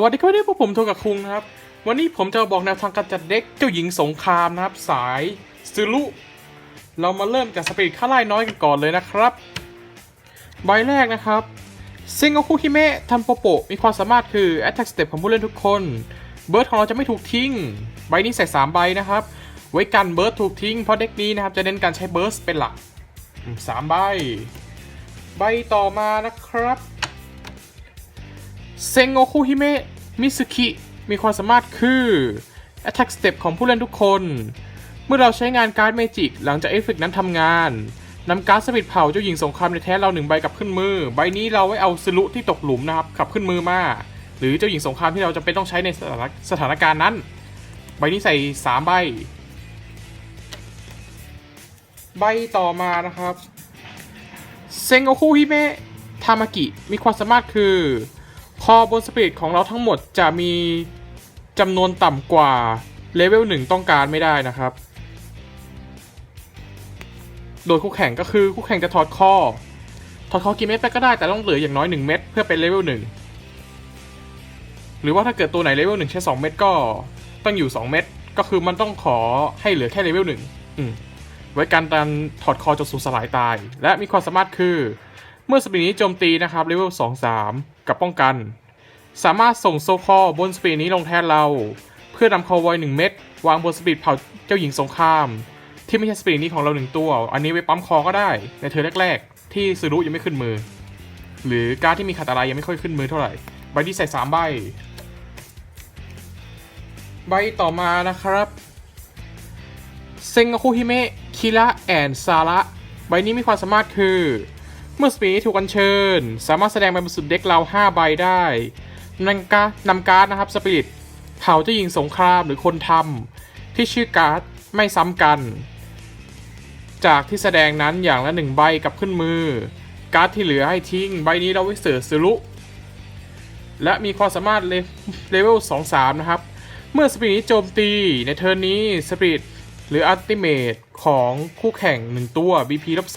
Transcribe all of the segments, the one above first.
วันนี้ก็วันนี้พวกผมโทกับคุงนะครับ วันนี้ผมจะบอกแนวทางการจัดเด็กเจ้าหญิงสงครามนะครับ สายซูรุเรามาเริ่มจากสปีดค่าไล่น้อยกันก่อนเลยนะครับ ใบแรกนะครับเซงโอคุฮิเมะทันโปโปมีความสามารถคือ Attack Step ของผู้เล่นทุกคน เบิร์ดของเราจะไม่ถูกทิ้ง ใบนี้ใส่3ใบนะครับ ไว้กันเบิร์ดถูกทิ้ง เพราะเด็กนี้นะครับจะเน้นการใช้เบิร์สเป็นหลักอืมสามใบ ใบต่อมานะครับ เซงโอคุฮิเมะมิซุคิมีความสามารถคือ Attack Step ของผู้เล่นทุกคน เมื่อเราใช้งานการ์ดเมจิกหลังจากเอฟเฟกนั้นทำงานนำการ์ดสปิดเผาเจ้าหญิงสงครามในแท้เราหนึ่งใบกลับขึ้นมือ ใบนี้เราไว้เอาสลุที่ตกหลุมนะครับขับขึ้นมือมา หรือเจ้าหญิงสงครามที่เราจะเป็นต้องใช้ในสถานสถานการณ์นั้น ใบนี้ใส่ 3 ใบ ใบต่อมานะครับเซงโอคุฮิเมะทามากิมีความสามารถคือ คอบนสปีดของเราทั้งหมดจะมีจำนวนต่ำกว่าเลเวลหนึ่งต้องการไม่ได้นะครับ โดยคู่แข่งก็คือคู่แข่งจะถอดคอถอดคอกี่เม็ดไปก็ได้แต่ต้องเหลืออย่างน้อย 1 เม็ดเพื่อเป็นเลเวลหนึ่งหรือว่าถ้าเกิดตัวไหนเลเวลหนึ่งใช้ 2 เม็ดก็ต้องอยู่ 2 เม็ดก็คือมันต้องขอให้เหลือแค่เลเวลหนึ่งอืมไว้การการถอดคอจนสูญสลายตาย และมีความสามารถคือ เมื่อสปีดนี้โจมตีนะครับเลเวล2 3 กับป้องกัน สามารถส่งโซคอบนสปีดนี้ลงแทนเรา เพื่อนำคอไวหนึ่งเม็ดวางบนสปีดเผาเจ้าหญิงสงคราม ที่ไม่ใช่สปีดนี้ของเราหนึ่งตัว อันนี้ไว้ปั๊มคอก็ได้ ในเธอแรก ๆ ที่ซูรุยังไม่ขึ้นมือ หรือการดที่มีขัดอะไรยังไม่ค่อยขึ้นมือเท่าไหร่ใบที่ใส่สามใบ ใบต่อมานะครับเซงคุฮิเมะคิระแอนซาระใบนี้มีความสามารถคือ เมื่อสปีดถูกอัญเชิญ สามารถแสดงใบบนสุดเด็กเรา 5 ใบได้ นำการนำการ์ดนะครับสปิริตเผาจะยิงสงครามหรือคนทำที่ชื่อการ์ดไม่ซ้ำกัน จากที่แสดงนั้นอย่างละหนึ่งใบกับขึ้นมือ การ์ดที่เหลือให้ทิ้ง ใบนี้เราไว้เสือซึรุและมีความสามารถเลเลเวล 2-3 นะครับ เมื่อสปีดนี้โจมตีในเทิร์นนี้สปรีดหรืออัลติเมทของคู่แข่ง 1 ตัว BP ลบ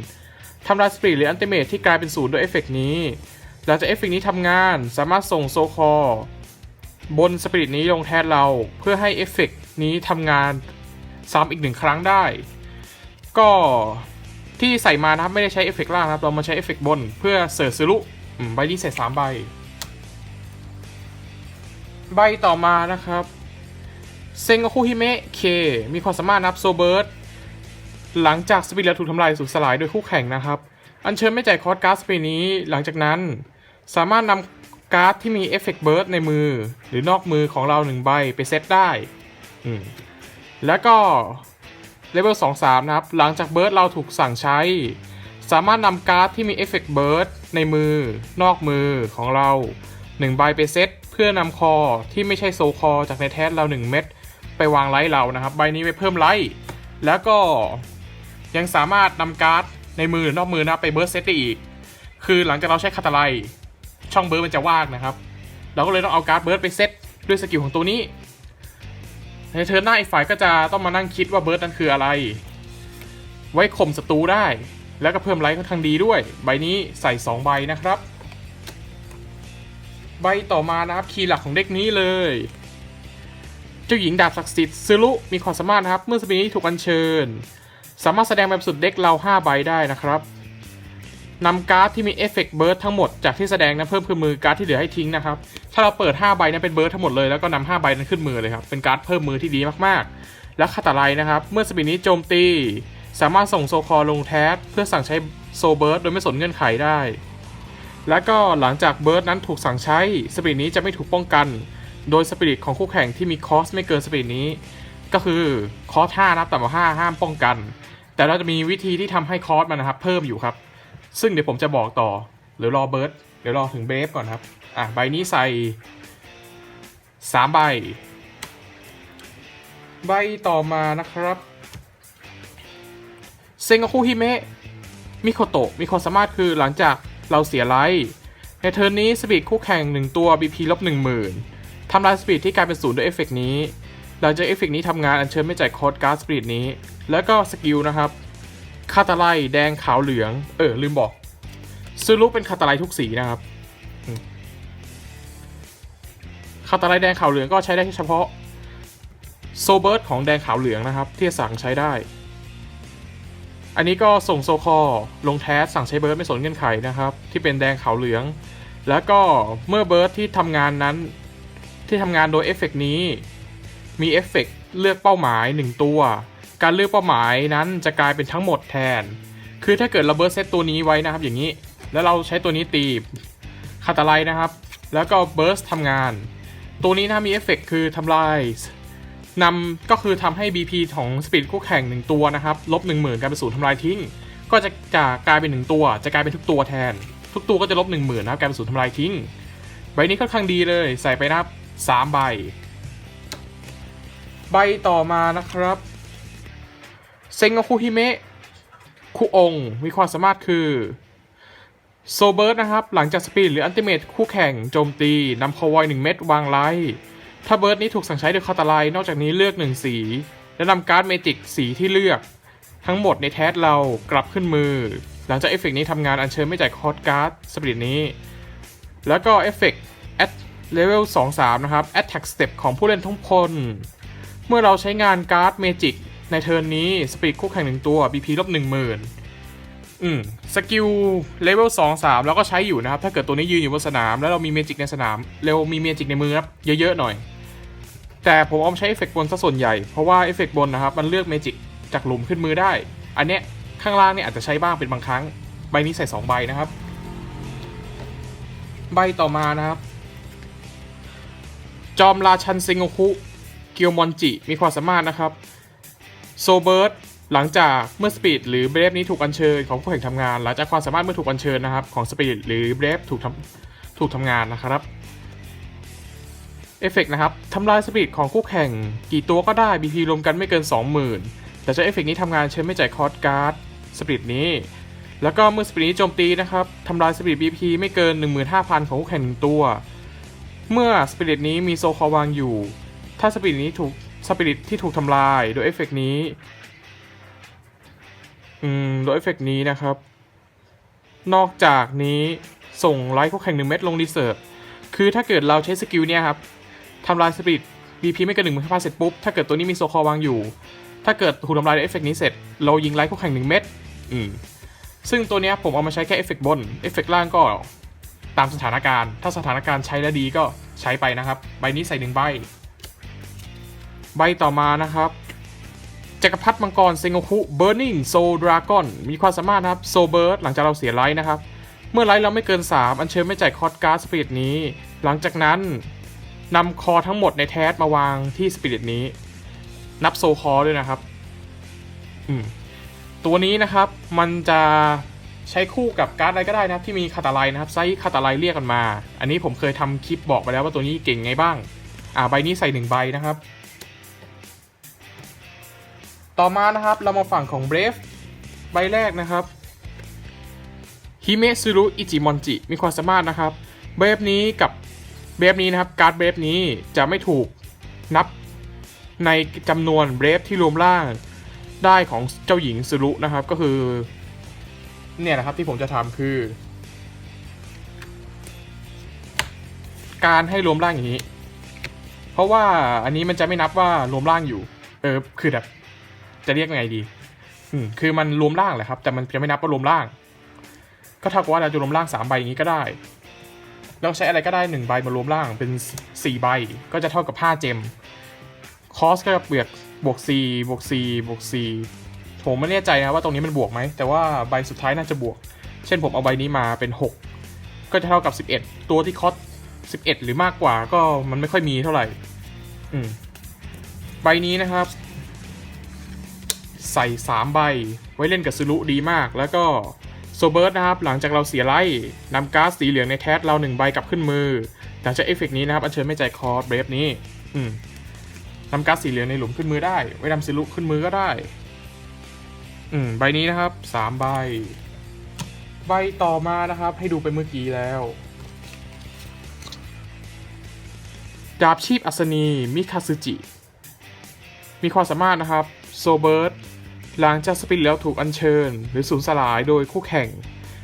3,000ทำลายสปรีดหรืออัลติเมทที่กลายเป็นศูนย์ด้วยเอฟเฟกต์นี้ หลังจากเอฟเฟกต์นี้ทำงานสามารถส่งโซคอร์บนสปีดนี้ลงแทนเราเพื่อให้เอฟเฟกต์นี้ทำงานซ้ำอีกหนึ่งครั้งได้ ก็ที่ใส่มานะครับไม่ได้ใช้เอฟเฟกต์ล่างนะครับ เรามาใช้เอฟเฟกต์บนเพื่อเสิร์ชซึรุอืมใบนี้ใส่สามใบ ใบต่อมานะครับเซงโอคุฮิเมะเคมีความสามารถนับโซเบิร์ดหลังจากสปิริตถูกทำลายสูญสลายโดยคู่แข่งนะครับ อัญเชิญไม่จ่ายคอร์สการ์ดสปีนี้ หลังจากนั้น สามารถนำการ์ดที่มีเอฟเฟกต์เบิร์ดในมือ หรือนอกมือของเราหนึ่งใบไปเซตได้แล้วก็เลเวล2 3 นะครับ หลังจากเบิร์ดเราถูกสั่งใช้ สามารถนำการ์ดที่มีเอฟเฟกต์เบิร์ดในมือ นอกมือของเรา1ใบไปเซตเพื่อนำคอที่ไม่ใช่โซคอจากในแทสเรา 1 เม็ดไปวางไลท์เรานะครับ ใบนี้ไปเพิ่มไลท์แล้วก็ยังสามารถนำการ์ดในมือหรือนอกมือนะไปเบิร์ดเซตได้อีก คือหลังจากเราใช้คาตาไล ช่องเบิร์ดมันจะว่างนะครับ เราก็เลยต้องเอาการ์ดเบิร์ดไปเซตด้วยสกิลของตัวนี้ ในเทิร์นหน้าอีกฝ่ายก็จะต้องมานั่งคิดว่าเบิร์ดนั้นคืออะไร ไว้ข่มศัตรูได้ แล้วก็เพิ่มไลท์ค่อนข้างดีด้วย ใบนี้ใส่ 2 ใบนะครับ ใบต่อมานะครับคีย์หลักของเด็กนี้เลย เจ้าหญิงดาบศักดิ์สิทธิ์ซึรุมีความสามารถนะครับ เมื่อสปีนี้ถูกอัญเชิญ สามารถแสดงแบบสุดเด็กเรา 5 ใบได้นะครับ นำการ์ดที่มีเอฟเฟกต์เบิร์ดทั้งหมดจากที่แสดงนะเพิ่มขึ้นมือการ์ดที่เหลือให้ทิ้งนะครับ ถ้าเราเปิด 5 ใบนั้นเป็นเบิร์ดทั้งหมดเลยแล้วก็นำ5ใบนั้นขึ้นมือเลยครับ เป็นการ์ดเพิ่มมือที่ดีมากๆ และคาตาไลนะครับ เมื่อสปีนี้โจมตี สามารถส่งโซคอลงแทสเพื่อสั่งใช้โซเบิร์ดโดยไม่สนเงื่อนไขได้ และก็หลังจากเบิร์ดนั้นถูกสั่งใช้สปีดนี้จะไม่ถูกป้องกัน โดยสปีดของคู่แข่งที่มีคอสไม่เกินสปีดนี้ ก็คือคอส5นับต่ำกว่า5ห้ามป้องกัน แต่เราจะมีวิธีที่ทำให้คอสมันนะครับเพิ่มอยู่ครับ ซึ่งเดี๋ยวผมจะบอกต่อหรือรอเบิร์ดเดี๋ยวรอถึงเบฟก่อนครับ อะใบนี้ใส่3ใบ ใบต่อมานะครับ เซงโอคุฮิเมะมิโคโตะมีความสามารถคือหลังจากเราเสียไลท์ในเทิร์นนี้สปีดคู่แข่ง 1 ตัว BP ลบ10,000ทำลายสปีดที่กลายเป็นศูนย์ด้วยเอฟเฟกนี้ หลังจากเอฟเฟกนี้ทำงานอัญเชิญไม่จ่ายคอร์สการ์ดสปีดนี้ แล้วก็สกิลนะครับ คาตาไลแดงขาวเหลือง เออ ลืมบอกซูรุเป็นคาตาไลทุกสีนะครับคาตาไลแดงขาวเหลืองก็ใช้ได้เฉพาะโซเบิร์ตของแดงขาวเหลืองนะครับ ที่สั่งใช้ได้ อันนี้ก็ส่งโซคอลงแทสสั่งใช้เบิร์ดไม่สนเงื่อนไขนะครับ ที่เป็นแดงขาวเหลือง แล้วก็เมื่อเบิร์ดที่ทำงานนั้น ที่ทำงานโดยเอฟเฟกต์นี้ มีเอฟเฟกต์เลือกเป้าหมาย 1 ตัว การเลือกเป้าหมายนั้นจะกลายเป็นทั้งหมดแทน คือถ้าเกิดเราเบิร์ดเซตตัวนี้ไว้นะครับอย่างนี้ แล้วเราใช้ตัวนี้ตีคาตาไลนะครับ แล้วก็เบิร์สทำงาน ตัวนี้นะมีเอฟเฟกต์คือทำลายนำก็คือทำให้ BP ของสปีดคู่แข่ง 1 ตัวนะครับลบ1 0,000กลายเป็นศูนย์ทำลายทิ้ง ก็จะจะกลายเป็น 1 ตัว จะกลายเป็นทุกตัวแทน ทุกตัวก็จะลบ1 0,000นะครับกลายเป็นศูนย์ทำลายทิ้งใบนี้ค่อนข้างดีเลยใส่ไปนะครับ3ใบ ใบต่อมานะครับ เซงโงคุฮิเมะคุองมีความสามารถคือโซเบิร์ตนะครับ หลังจากสปีดหรืออันติเมตคู่แข่งโจมตีนำคอวอย1เม็ดวางไลท์ถ้าเบิร์ดนี้ถูกสั่งใช้โดยคาตาไลน์นอกจากนี้เลือก1สี และนำการ์ดเมจิกสีที่เลือก ทั้งหมดในแทสเรากลับขึ้นมือ หลังจากเอฟเฟกต์นี้ทำงานอัญเชิญไม่จ่ายคอร์สการ์ดสปีดนี้ แล้วก็เอฟเฟกต์ at level 2-3 นะครับ attack step ของผู้เล่นทุกคนเมื่อเราใช้งานการ์ดเมจิก ในเทิร์นนี้สปีดคู่แข่งหนึ่งตัว BP ลบ10,000อืมสกิลเลเวล2 3แล้วก็ใช้อยู่นะครับ ถ้าเกิดตัวนี้ยืนอยู่บนสนาม แล้วเรามีเมจิกในสนามเร็วมีเมจิกในมือครับเยอะๆหน่อย แต่ผมเอามใช้เอฟเฟกต์บนซะส่วนใหญ่ เพราะว่าเอฟเฟกต์บนนะครับ มันเลือกเมจิกจากหลุมขึ้นมือได้ อันเนี้ยข้างล่างเนี่ยอาจจะใช้บ้างเป็นบางครั้ง ใบนี้ใส่ 2 ใบนะครับ ใบต่อมานะครับ จอมราชันเซงโงคุเกียวมอนจิมีความสามารถนะครับ โซเบิร์ตหลังจากเมื่อสปีดหรือเบรฟนี้ถูกอัญเชิญของผู้แข่งทำงาน หลังจากความสามารถเมื่อถูกอัญเชิญนะครับของสปีดหรือเบรฟถูกทำถูกทำงานนะครับเอฟเฟกนะครับทำลายสปีดของคู่แข่งกี่ตัวก็ได้ BP รวมกันไม่เกิน 20,000 แต่เจ้าเอฟเฟกนี้ทำงานเชิญไม่จ่ายคอร์สการ์ดสปีดนี้ แล้วก็เมื่อสปีดนี้โจมตีนะครับทำลายสปีด BP ไม่เกิน 15,000 ของคู่แข่งหนึ่งตัว เมื่อสปิริตนี้มีโซคอวางอยู่ ถ้าสปิริตนี้ถูก สปิริตที่ถูกทำลายโดยเอฟเฟกต์นี้ อืม โดยเอฟเฟกต์นี้นะครับ นอกจากนี้ส่งไลท์คู่แข่งหนึ่งเม็ดลงรีเซิร์ฟคือถ้าเกิดเราใช้สกิลเนี่ยครับทำลายสปิริต BP ไม่เกินหนึ่งหมื่นห้าพันเสร็จปุ๊บ ถ้าเกิดตัวนี้มีโซคอวางอยู่ ถ้าเกิดถูกทำลายด้วยเอฟเฟกต์นี้เสร็จ เรายิงไลท์คู่แข่งหนึ่งเม็ดอืมซึ่งตัวเนี้ยผมเอามาใช้แค่เอฟเฟกต์บนเอฟเฟกต์ล่างก็ตามสถานการณ์ ถ้าสถานการณ์ใช้แล้วดีก็ใช้ไปนะครับ ใบนี้ใส่หนึ่งใบ ใบต่อมานะครับจักรพรรดิมังกรเซงโงคุ Burning Soul Dragon มีความสามารถนะครับ Soul Burst หลังจากเราเสียไลท์นะครับ เมื่อไลท์เราไม่เกิน 3 อัญเชิญไม่จ่ายคอร์สการ์ดสปิริตนี้ หลังจากนั้นนำคอทั้งหมดในแทสมาวางที่สปิริตนี้ นับโซคอด้วยนะครับตัวนี้นะครับมันจะใช้คู่กับการ์ดอะไรก็ได้นะครับ ที่มีคาตาไลนะครับไซส์คาตาไลเรียกกันมา อันนี้ผมเคยทำคลิปบอกไปแล้วว่าตัวนี้เก่งไงบ้าง อ่าใบนี้ใส่หนึ่งใบนะครับ ต่อมานะครับเรามาฝั่งของ Brave ใบแรกนะครับฮิเมซุรุอิจิมอนจิมีความสามารถนะครับเบฟนี้กับเบฟนี้นะครับการ์ดเบฟนี้จะไม่ถูกนับในจำนวนเบฟที่รวมร่างได้ของเจ้าหญิงซุรุนะครับก็คือเนี่ยนะครับที่ผมจะทำคือ การให้รวมร่างอย่างนี้ เพราะว่าอันนี้มันจะไม่นับว่ารวมร่างอยู่ เออคือแบบ จะเรียกยังไงดี อืมคือมันรวมร่างแหละครับ แต่มันจะไม่นับว่ารวมร่าง ก็เท่ากับว่าเราจะรวมร่างสามใบอย่างนี้ก็ได้ เราใช้อะไรก็ได้หนึ่งใบมารวมร่างเป็นสี่ใบ ก็จะเท่ากับห้าเจม คอสก็เบียกบวกสี่บวกสี่บวกสี่ผมไม่แน่ใจนะว่าตรงนี้มันบวกไหม แต่ว่าใบสุดท้ายน่าจะบวก เช่นผมเอาใบนี้มาเป็น 6 ก็จะเท่ากับ 11 ตัวที่คอส11 หรือมากกว่าก็มันไม่ค่อยมีเท่าไหร่ อืม ใบนี้นะครับ ใส่ 3 ใบ ไว้เล่นกับซูรุดีมาก แล้วก็โซเบิร์ตนะครับ หลังจากเราเสียไล่นำก๊าซสีเหลืองในแทสเรา1ใบกลับขึ้นมือ หลังจากเอฟเฟกต์นี้นะครับ อัญเชิญไม่ใจคอร์สเบรฟนี้ อืมนำก๊าซสีเหลืองในหลุมขึ้นมือได้ ไว้นำซูรุขึ้นมือก็ได้ อืม ใบนี้นะครับสามใบ ใบต่อมานะครับ ให้ดูไปเมื่อกี้แล้วดาบชีพอัศนีมิคาซึจิ มีความสามารถนะครับ โซเบิร์ต หลังจากสปิริตแล้วถูกอัญเชิญ หรือสูญสลายโดยคู่แข่ง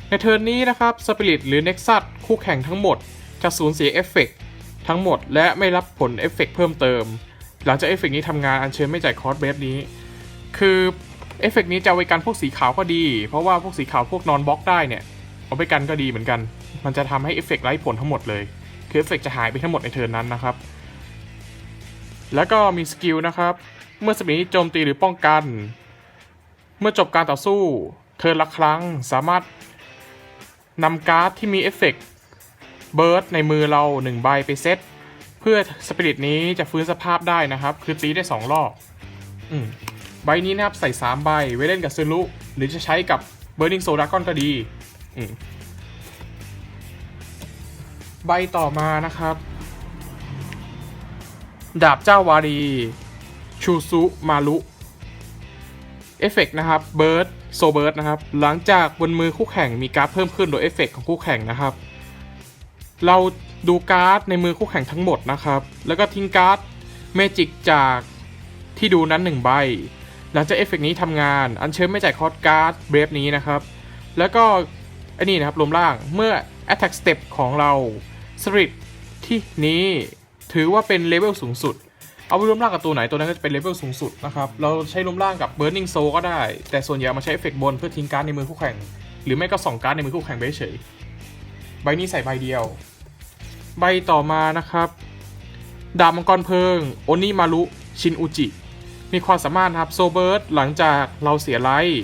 ในเทิร์นนี้นะครับสปิริตหรือเน็กซัสคู่แข่งทั้งหมด จะสูญเสียเอฟเฟกต์ทั้งหมดและไม่รับผลเอฟเฟกต์เพิ่มเติม หลังจากเอฟเฟกต์นี้ทำงานอันเชิญไม่จ่ายคอร์สเบฟนี้ คือเอฟเฟกต์นี้จะเอาไว้กันพวกสีขาวก็ดี เพราะว่าพวกสีขาวพวกนอนบล็อกได้เนี่ยเอาไปกันก็ดีเหมือนกัน มันจะทำให้เอฟเฟกต์ไร้ผลทั้งหมดเลย คือเอฟเฟกต์จะหายไปทั้งหมดในเทิร์นนั้นนะครับ แล้วก็มีสกิลนะครับ เมื่อสปีดนี้โจมตีหรือป้องกัน มื่อจบการต่อสู้เทิร์นละครั้งสามารถนำการ์ดที่มีเอฟเฟกต์เบิร์ดในมือเรา1ใบไปเซต เพื่อสปิริตนี้จะฟื้นสภาพได้นะครับ คือตีได้2รอบอืมใบนี้นะครับใส่3ใบไว้เล่นกับซึรุหรือจะใช้กับ Burning Soul Dragon ก็ดีอืมใบต่อมานะครับ ดาบเจ้าวารี ชูซุมารุ เอฟเฟกต์นะครับเบิร์ดโซเบิร์ดนะครับ หลังจากบนมือคู่แข่งมีการ์ดเพิ่มขึ้นโดยเอฟเฟกต์ของคู่แข่งนะครับ เราดูการ์ดในมือคู่แข่งทั้งหมดนะครับ แล้วก็ทิ้งการ์ดเมจิกจากที่ดูนั้นหนึ่งใบ หลังจากเอฟเฟกต์นี้ทำงาน อัญเชิญไม่จ่ายคอร์สการ์ดเบรฟนี้นะครับ แล้วก็ไอ้นี่นะครับรวมล่างเมื่อ Attack Step ของเราสริตที่นี้ถือว่าเป็นเลเวลสูงสุด เอาไปรวมร่างกับตัวไหนตัวนั้นก็จะเป็นเลเวลสูงสุดนะครับ เราใช้รวมร่างกับ Burning Soul ก็ได้ แต่ส่วนใหญ่มาใช้เอฟเฟกต์บนเพื่อทิ้งการ์ดในมือคู่แข่ง หรือไม่ก็ส่องการ์ดในมือคู่แข่งไปเฉย ใบนี้ใส่ใบเดียว ใบต่อมานะครับ ดาบมังกรเพลิง โอนิมารุ ชินอุจิ มีความสามารถนะครับโซเบิร์ดหลังจากเราเสียไลท์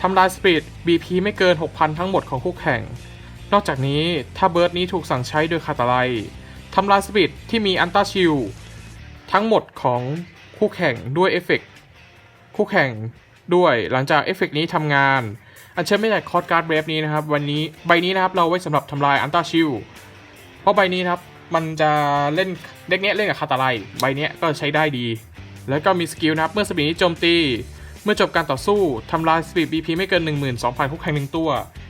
ทำลายสปีด BP ไม่เกิน 6,000 ทั้งหมดของคู่แข่ง นอกจากนี้ถ้าเบิร์ดนี้ถูกสั่งใช้โดยคาตาไลทำลายสปีดที่มีอันต้าชิล ทั้งหมดของคู่แข่งด้วยเอฟเฟกต์คู่แข่งด้วยหลังจากเอฟเฟกต์นี้ทำงาน อันเชิญไม่จากคอร์ดการ์ดเบรฟนี้นะครับ วันนี้ใบนี้นะครับเราไว้สำหรับทำลายอันต้าชิลเพราะใบนี้นะครับมันจะเล่นเด็กเนี้ยเล่นกับคาตาไลใบเนี้ยก็ใช้ได้ดี แล้วก็มีสกิลนะครับเมื่อสปีดนี้โจมตีเมื่อจบการต่อสู้ทำลายสปีด BP ไม่เกิน 12,000 คู่แข่งหนึ่งตัว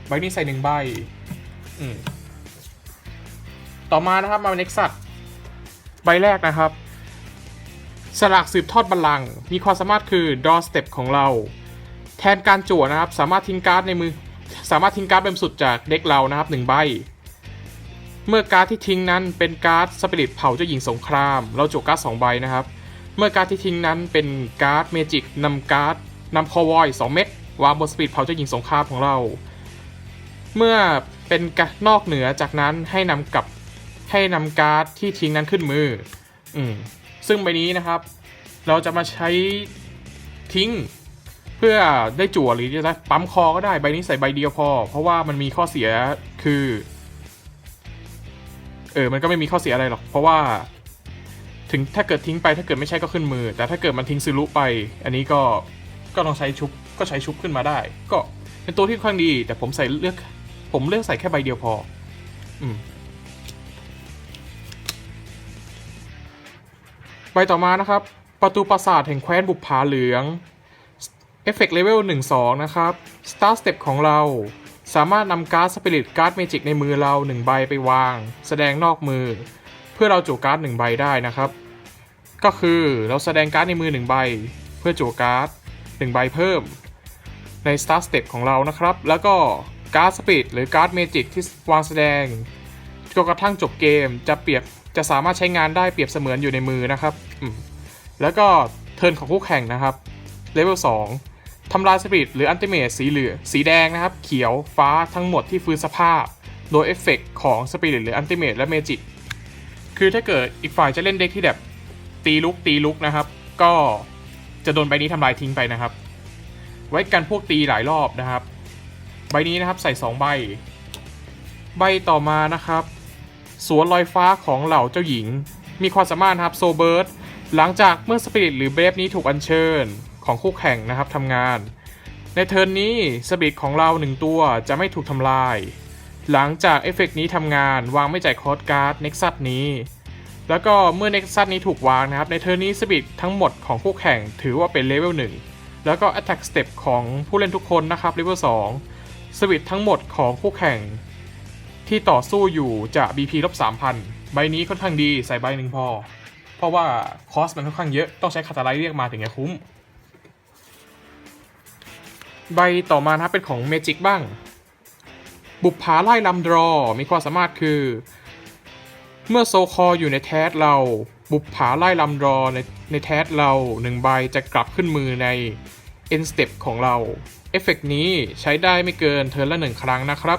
ใบนี้ใส่หนึ่งใบต่อมานะครับมาเน็กซัสใบแรกนะครับ สลากสืบทอดบัลลังก์มีความสามารถคือ draw step ของเรา แทนการจั่วนะครับ สามารถทิ้งการ์ดในมือ สามารถทิ้งการ์ดเป็นสุดจากเด็กเรานะครับหนึ่งใบ เมื่อการ์ดที่ทิ้งนั้นเป็นการ์ดสปิริตเผาเจ้าหญิงสงคราม เราจั่วการ์ดสองใบนะครับ เมื่อการ์ดที่ทิ้งนั้นเป็นการ์ดเมจิกนำการ์ดนำคอวอย2เม็ดวางบนสปีดเผาเจ้าหญิงสงครามของเรา เมื่อเป็นกะนอกเหนือจากนั้นให้นำกลับให้นำการ์ดที่ทิ้งนั้นขึ้นมือ อืม ซึ่งใบนี้นะครับ เราจะมาใช้ทิ้ง เพื่อได้จั่วหรือจะได้ปั๊มคอก็ได้ใบนี้ใส่ใบเดียวพอ เพราะว่ามันมีข้อเสียคือเออมันก็ไม่มีข้อเสียอะไรหรอก เพราะว่า ถึงถ้าเกิดทิ้งไปถ้าเกิดไม่ใช่ก็ขึ้นมือ แต่ถ้าเกิดมันทิ้งซื้อลุไป อันนี้ก็ก็ต้องใช้ชุบก็ใช้ชุบขึ้นมาได้ ก็เป็นตัวที่ค่อนข้างดี แต่ผมใส่เลือก ผมเลือกใส่แค่ใบเดียวพอ อืม ใบต่อมานะครับ ประตูปราสาทแห่งแคว้นบุปผาเหลืองเอฟเฟกต์เลเวล1-2 นะครับ Star Step ของเรา สามารถนำการ์ดสปิริตการ์ดเมจิกในมือเรา 1 ใบไปวาง แสดงนอกมือ เพื่อเราจู่การ์ด1ใบได้นะครับ ก็คือเราแสดงการ์ดในมือ 1 ใบ เพื่อจู่การ์ด1ใบเพิ่ม ใน Star Step ของเรานะครับ แล้วก็การ์ดสปิริตหรือการ์ดเมจิกที่วางแสดงจนกระทั่งจบเกมจะเปรียบ จะสามารถใช้งานได้เปรียบเสมือนอยู่ในมือนะครับ แล้วก็เทิร์นของคู่แข่งนะครับเลเวล2ทำลายสปีดหรืออันติเมตสีเหลืองสีแดงนะครับ เขียวฟ้าทั้งหมดที่ฟื้นสภาพ โดยเอฟเฟกของสปีดหรืออันติเมตและเมจิกคือถ้าเกิดอีกฝ่ายจะเล่นเด็กที่แบบตีลุกตีลุกนะครับ ก็จะโดนใบนี้ทำลายทิ้งไปนะครับ ไว้กันพวกตีหลายรอบนะครับ ใบนี้นะครับใส่ 2 ใบ ใบต่อมานะครับ สวนลอยฟ้าของเหล่าเจ้าหญิง มีความสามารถนะครับโซเบิร์ดหลังจากเมื่อสปิริตหรือเบฟนี้ถูกอัญเชิญของคู่แข่งนะครับทำงาน ในเทิร์นนี้สปิริตของเราหนึ่งตัวจะไม่ถูกทำลาย หลังจากเอฟเฟกต์นี้ทำงานวางไม่จ่ายคอร์สการ์ดเน็กซัสนี้ แล้วก็เมื่อเน็กซัสนี้ถูกวางนะครับ ในเทิร์นนี้สปิริตทั้งหมดของคู่แข่งถือว่าเป็นเลเวล1แล้วก็ Attack Step ของผู้เล่นทุกคนนะครับเลเวล2สปิริตทั้งหมดของคู่แข่ง ที่ต่อสู้อยู่จะ BP ลบ3,000 ใบนี้ค่อนข้างดีใส่ใบหนึ่งพอ เพราะว่าคอสมันค่อนข้างเยอะ ต้องใช้คาตาไลเรียกมาถึงจะคุ้ม ใบต่อมานะครับเป็นของเมจิกบ้าง บุปผาไล่ลำดรอ มีความสามารถคือ เมื่อโซคออยู่ในแทสเรา บุปผาไล่ลำรอในในแทสเราหนึ่งใบจะกลับขึ้นมือใน end step ของเรา เอฟเฟกต์นี้ใช้ได้ไม่เกินเทิร์นละหนึ่งครั้งนะครับ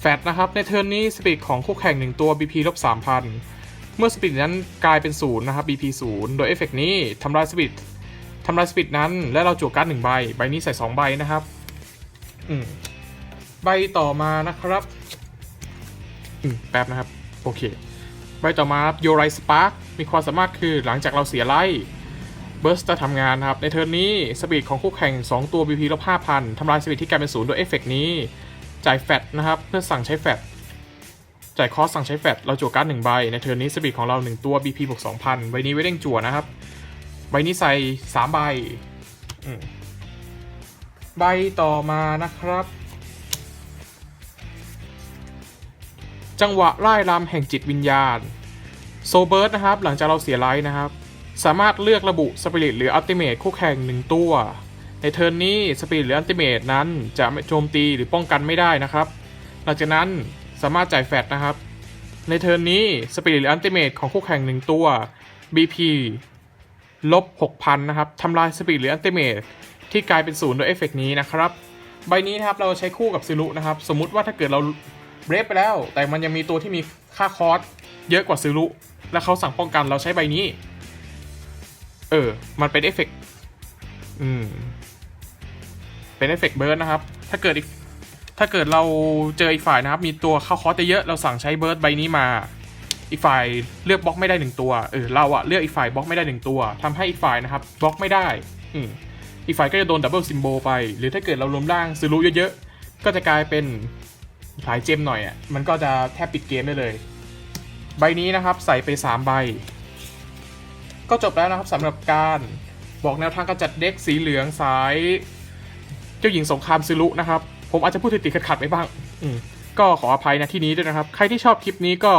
แฟตนะครับ ในเทิร์นนี้สปีดของคู่แข่ง 1 ตัว BP ลบ3,000 เมื่อสปีดนั้นกลายเป็นศูนย์นะครับ BP 0 โดยเอฟเฟกต์นี้ทำลายสปีดทำลายสปีดนั้น และเราจั่วการ์ดหนึ่งใบ ใบนี้ใส่ 2 ใบนะครับอืมใบต่อมานะครับอืมแป๊บนะครับ โอเค ใบต่อมาครับโยไรสปาร์กมีความสามารถคือหลังจากเราเสียไล่เบิร์สจะทำงานนะครับ ในเทิร์นนี้สปีดของคู่แข่ง 2 ตัว BP ลบ5,000ทำลายสปีดที่กลายเป็นศูนย์โดยเอฟเฟกต์นี้ จ่ายแฟตนะครับเพื่อสั่งใช้แฟตจ่ายคอสสั่งใช้แฟตเราจั่วการ์ดหนึ่งใบ ในเทิร์นนี้สปีดของเรา 1 ตัว BP บวก2,000 ใบนี้ไว้เด้งจั่วนะครับ ใบนี้ใส่ 3 ใบ ใบต่อมานะครับ จังหวะไล่ลำแห่งจิตวิญญาณ โซเบิร์ดนะครับ หลังจากเราเสียไลท์นะครับ สามารถเลือกระบุสปิริตหรืออัลติเมทคู่แข่งหนึ่งตัว ในเทิร์นนี้สปิริตหรืออัลติเมทนั้นจะโจมตีหรือป้องกันไม่ได้นะครับ หลังจากนั้นสามารถจ่ายแฟตนะครับ ในเทิร์นนี้สปิริตหรืออัลติเมทของคู่แข่งหนึ่งตัว BP ลบ6,000นะครับทำลายสปิริตหรืออัลติเมทที่กลายเป็นศูนย์โดยเอฟเฟกต์นี้นะครับ ใบนี้นะครับเราใช้คู่กับซิลุนะครับ สมมุติว่าถ้าเกิดเราเบรฟไปแล้ว แต่มันยังมีตัวที่มีค่าคอสเยอะกว่าซิลุและเขาสั่งป้องกันเราใช้ใบนี้ เออ มันเป็นเอฟเฟกต์อืม เป็นเอฟเฟกต์เบิร์ดนะครับ ถ้าเกิดอีกถ้าเกิดเราเจออีกฝ่ายนะครับ มีตัวเข้าคอสเยอะ เราสั่งใช้เบิร์ดใบนี้มา อีกฝ่ายเลือกบล็อกไม่ได้หนึ่งตัว เออ เราอะเลือกอีกฝ่ายบล็อกไม่ได้หนึ่งตัวทำให้อีกฝ่ายนะครับบล็อกไม่ได้ อืมอีกฝ่ายก็จะโดนดับเบิลซิมโบไป หรือถ้าเกิดเรารวมร่างซิลุเยอะๆ ก็จะกลายเป็นหลายเจมหน่อยอะ่ะ มันก็จะแทบปิดเกมได้เลย ใบนี้นะครับใส่ไป 3 ใบ ก็จบแล้วนะครับสำหรับการบอกแนวทางการจัดเด็กสีเหลืองสาย เจ้าหญิงสงครามซิลุนะครับ ผมอาจจะพูดติดๆขัดๆไปบ้าง อืมก็ขออภัยนะที่นี้ด้วยนะครับ ใครที่ชอบคลิปนี้ก็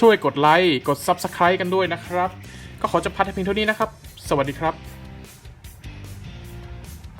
ช่วยกดไลค์ กด Subscribe กันด้วยนะครับ ก็ขอจบพัดเพียงเท่านี้นะครับ สวัสดีครับ